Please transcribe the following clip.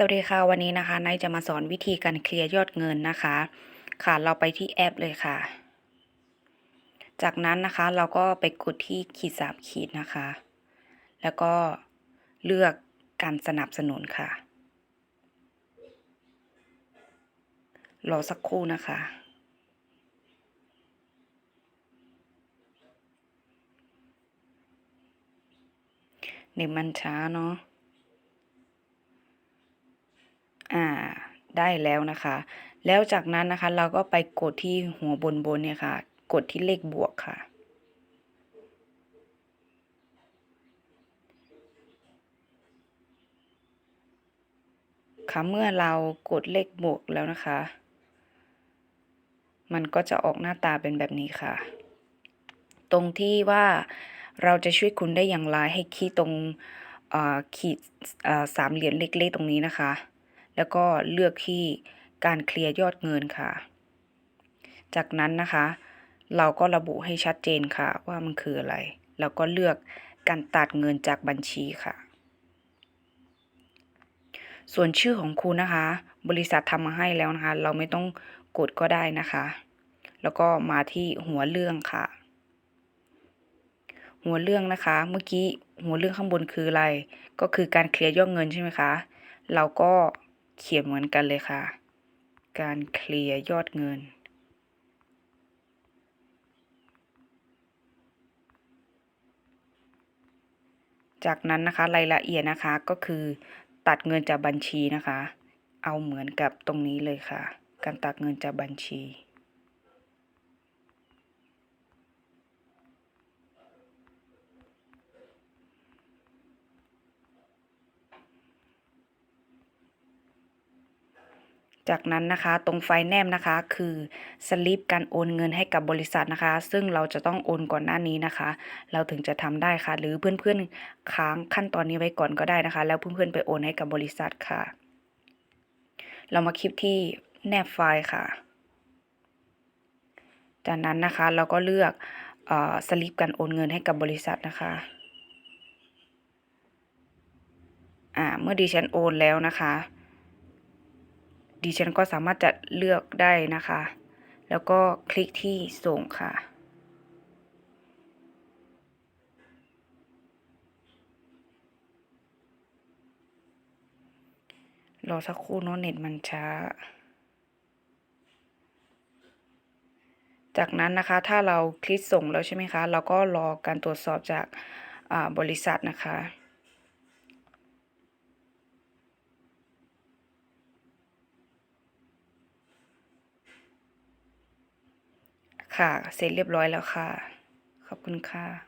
สวัสดีค่ะวันนี้นะคะนายจะมาสอนวิธีการเคลียร์ยอดเงินนะคะ ค่ะเราไปที่แอปเลยค่ะ จากนั้นนะคะเราก็ไปกดที่ขีดสามขีดนะคะ แล้วก็เลือกการสนับสนุนค่ะ รอสักครู่นะคะเน็ตมันช้าเนาะ อ่าได้แล้วนะคะ แล้วจากนั้นนะคะเราก็ไปกดที่หัวบนบนเนี่ยค่ะ กดที่เลขบวกค่ะ ค่ะเมื่อเรากดเลขบวกแล้วนะคะ มันก็จะออกหน้าตาเป็นแบบนี้ค่ะ ตรงที่ว่าเราจะช่วยคุณได้อย่างไรให้คลิกตรงอ่อขีดอ่อสามเหลี่ยมเล็กๆตรงนี้นะคะ แล้วก็เลือกที่การเคลียร์ยอดเงินค่ะ จากนั้นนะคะ เราก็ระบุให้ชัดเจนค่ะว่ามันคืออะไร แล้วก็เลือกการตัดเงินจากบัญชีค่ะ ส่วนชื่อของคุณนะคะ บริษัททำมาให้แล้วนะคะ เราไม่ต้องกดก็ได้นะคะ แล้วก็มาที่หัวเรื่องค่ะ หัวเรื่องนะคะ เมื่อกี้หัวเรื่องข้างบนคืออะไร ก็คือการเคลียร์ยอดเงินใช่ไหมคะ เราก็ เขียนเหมือนกันเลยค่ะ การเคลียร์ยอดเงิน จากนั้นนะคะรายละเอียดนะคะก็คือตัดเงินจากบัญชีนะคะ เอาเหมือนกับตรงนี้เลยค่ะ การตัดเงินจากบัญชี จากนั้นนะคะตรงไฟแนบนะคะคือสลิปการโอนเงินให้กับบริษัทนะคะ ซึ่งเราจะต้องโอนก่อนหน้านี้นะคะ เราถึงจะทำได้ค่ะ หรือเพื่อนๆค้างขั้นตอนนี้ไว้ก่อนก็ได้นะคะ แล้วเพื่อนๆไปโอนให้กับบริษัทค่ะ เรามาคลิปที่แนบไฟล์ค่ะ จากนั้นนะคะเราก็เลือกออสลิปการโอนเงินให้กับบริษัทนะคะอ่าเมื่อดิฉันโอนแล้วนะคะ ดิฉันก็สามารถจะเลือกได้นะคะ แล้วก็คลิกที่ส่งค่ะ รอสักครู่เนาะเน็ตมันช้า จากนั้นนะคะถ้าเราคลิกส่งแล้วใช่ไหมคะ เราก็รอการตรวจสอบจากบริษัทนะคะ ค่ะ เสร็จเรียบร้อยแล้วค่ะ ขอบคุณค่ะ